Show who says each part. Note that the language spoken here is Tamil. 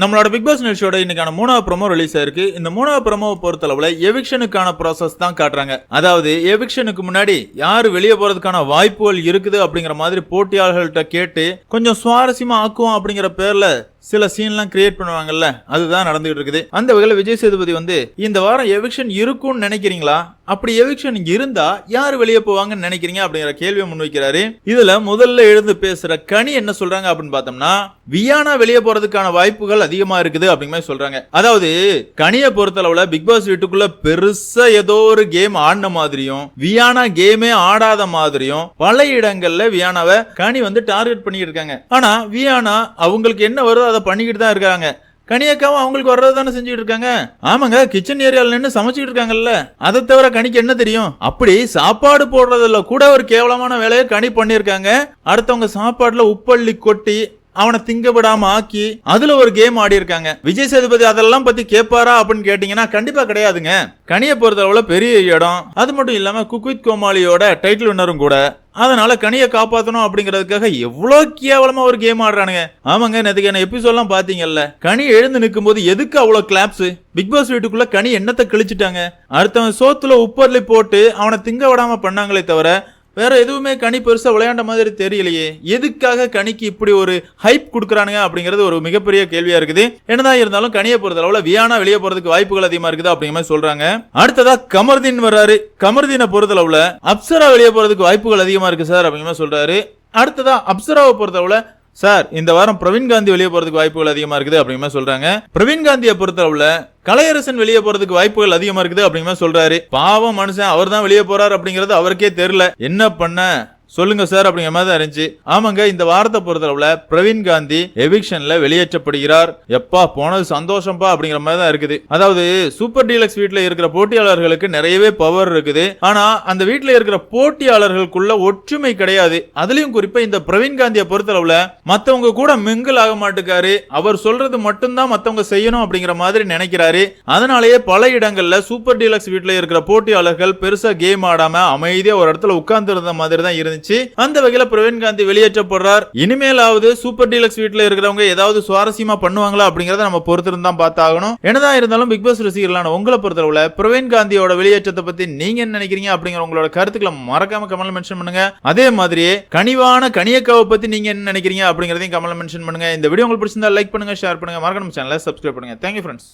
Speaker 1: நம்மளோட பிக் பாஸ் நிகழ்ச்சியோட இன்னைக்கான மூணாவது ப்ரோமோ ரிலீஸ் ஆயிருக்கு. இந்த மூணாவது ப்ரோமோவை பொறுத்தளவுல எவிக்ஷனுக்கான ப்ராசஸ் தான் காட்டுறாங்க. அதாவது எவிக்ஷனுக்கு முன்னாடி யார் வெளியே போறதுக்கான வாய்ப்புகள் இருக்குது அப்படிங்கிற மாதிரி போட்டியாளர்கள்ட்ட கேட்டு கொஞ்சம் சுவாரஸ்யமா ஆக்குவோம் அப்படிங்கிற பேர்ல சில சீன்லாம் கிரியேட் பண்ணுவாங்கல்ல அதுதான் நடந்துகிட்டு இருக்குது. அந்த வகையில் விஜய் சேதுபதி வந்து இந்த வாரம் எவிக்ஷன் இருக்கும்னு நினைக்கிறீங்களா? அப்படி எவிக்ஷன் இருந்தா யார் வெளியே போவாங்கன்னு நினைக்கிறீங்க அப்படிங்கிற கேள்வியை முன்வைக்கிறாரு. இதுல முதல்ல எழுந்து பேசுற கனி என்ன சொல்றாங்க அப்படின்னு பார்த்தோம்னா வியானா வெளியே போறதுக்கான வாய்ப்புகள் அதிகமா இருக்குது அப்படிங்கிற மாதிரி சொல்றாங்க. அதாவது கனியை பொறுத்தளவுல பிக் பாஸ் வீட்டுக்குள்ள பெருசா ஏதோ ஒரு கேம் ஆடின மாதிரியும் வியானா கேமே ஆடாத மாதிரியும் பல இடங்கள்ல வியானாவை கனி வந்து டார்கெட் பண்ணிட்டு இருக்காங்க. ஆனா வியானா அவங்களுக்கு என்ன வருதோ அதை பண்ணிக்கிட்டு தான் இருக்காங்க. கனியக்காவும் அவங்களுக்கு வர்றது தானே செஞ்சுட்டு இருக்காங்க. ஆமாங்க கிச்சன் ஏரியால நின்று சமைச்சிட்டு இருக்காங்கல்ல. அதை தவிர கனிக்கு என்ன தெரியும்? அப்படி சாப்பாடு போடுறதுல கூட ஒரு கேவலமான வேலையை கனி பண்ணியிருக்காங்க. அடுத்தவங்க சாப்பாடுல உப்பள்ளி கொட்டி அவனை திங்க விடாம ஆக்கி அதுல ஒரு கேம் ஆடி இருக்காங்க விஜய் சேதுபதி அதெல்லாம் பத்தி கேட்பாரா அப்படின்னு கேட்டீங்கன்னா கண்டிப்பா கிடையாதுங்க. கனியை பொறுத்தளவுல பெரிய இடம். அது மட்டும் இல்லாம குக்வித் கோமாளியோட டைட்டில் வின்னரும் கூட. அதனால கனியை காப்பாத்தணும் அப்படிங்கிறதுக்காக எவ்வளவு கேவலமா ஒரு கேம் ஆடுறானுங்க. ஆமாங்க நேற்றுக்கான எபிசோட்லாம் பாத்தீங்கல்ல? கனி எழுந்து நிற்கும் போது எதுக்கு அவ்வளவு கிளாப்ஸ் பிக் பாஸ் வீட்டுக்குள்ள கனி என்னத்தை கிழிச்சிட்டாங்க? அடுத்தவன் சோத்துல உப்பர்லி போட்டு அவனை திங்க விடாம பண்ணாங்களே தவிர வேற எதுவுமே கனி பெருசாக விளையாண்ட மாதிரி தெரியலையே. எதுக்காக கனிக்கு இப்படி ஒரு ஹைப் கொடுக்குறானுங்க அப்படிங்கிறது ஒரு மிகப்பெரிய கேள்வியா இருக்குது. என்னதான் இருந்தாலும் கனியை பொறுத்த அளவில் வியானா வெளியே போறதுக்கு வாய்ப்புகள் அதிகமா இருக்குது அப்படிங்கிற மாதிரி சொல்றாங்க. அடுத்ததா கமர்தீன் வர்றாரு. கமர்தீனை பொறுத்தளவுல அப்சரா வெளியே போறதுக்கு வாய்ப்புகள் அதிகமா இருக்கு சார் அப்படிங்கிற மாதிரி சொல்றாரு. அடுத்ததா அப்சராவை பொறுத்தளவுல சார் இந்த வாரம் பிரவீன் காந்தி வெளியே போறதுக்கு வாய்ப்புகள் அதிகமா இருக்குது அப்படிங்கிற சொல்றாங்க. பிரவீன் காந்தியை பொறுத்தளவுல கலையரசன் வெளியே போறதுக்கு வாய்ப்புகள் அதிகமா இருக்குது அப்படிங்கிற சொல்றாரு. பாவம் மனுஷன் அவர் தான் வெளியே போறாரு அப்படிங்கிறது அவருக்கே தெரியல. என்ன பண்ண? சொல்லுங்க சார் அப்படிங்கிற மாதிரி தான் இருந்துச்சு. ஆமாங்க இந்த வாரத்தை பொறுத்தளவுல பிரவீன் காந்தி எவிக்ஷன்ல வெளியேற்றப்படுகிறார். எப்பா போனது சந்தோஷம்பா அப்படிங்கிற மாதிரி தான் இருக்குது. அதாவது சூப்பர் டீலக்ஸ் வீட்டில் இருக்கிற போட்டியாளர்களுக்கு நிறையவே பவர் இருக்குது. ஆனா அந்த வீட்டில் இருக்கிற போட்டியாளர்களுக்குள்ள ஒற்றுமை கிடையாது. அதுலயும் குறிப்பா இந்த பிரவீன் காந்தியை பொறுத்தளவுல மத்தவங்க கூட மிங்கிள் ஆக மாட்டுக்காரு. அவர் சொல்றது மட்டும்தான் மத்தவங்க செய்யணும் அப்படிங்கிற மாதிரி நினைக்கிறாரு. அதனாலேயே பல இடங்கள்ல சூப்பர் டீலக்ஸ் வீட்டில் இருக்கிற போட்டியாளர்கள் பெருசா கேம் ஆடாம அமைதியா ஒரு இடத்துல உட்கார்ந்து இருந்த மாதிரி தான் இருந்துச்சு. அந்த வகையில பிரவீன் காந்தி வெளியேற்றப்படுறார். இனிமேலாவது சூப்பர் டீலக்ஸ் வீட்ல இருக்கிறவங்க ஏதாவது சுவாரஸ்யமா பண்ணுவாங்களா அப்படிங்கறத நம்ம பொறுத்திருந்து தான் பார்த்தாகணும். என்னதான் இருந்தாலும் பிக் பாஸ் ரசிகர்களான உங்களை பொறுத்தளவுல பிரவீன் காந்தியோட வெளியேற்றத்தை பத்தி நீங்க என்ன நினைக்கிறீங்க அப்படிங்கிற உங்களோட கருத்துக்களை மறக்காம கமல் மென்ஷன் பண்ணுங்க. அதே மாதிரியே கனிவான கனியக்காவை பத்தி நீங்க என்ன நினைக்கிறீங்க அப்படிங்கறதையும் கமல் மென்ஷன் பண்ணுங்க. இந்த வீடியோ உங்களுக்கு பிடிச்சிருந்தா லைக் பண்ணுங்க ஷேர் பண்ணுங்க. மறக்காம சேனலை சப்ஸ்கிரைப் பண்ணுங்க. Thank you friends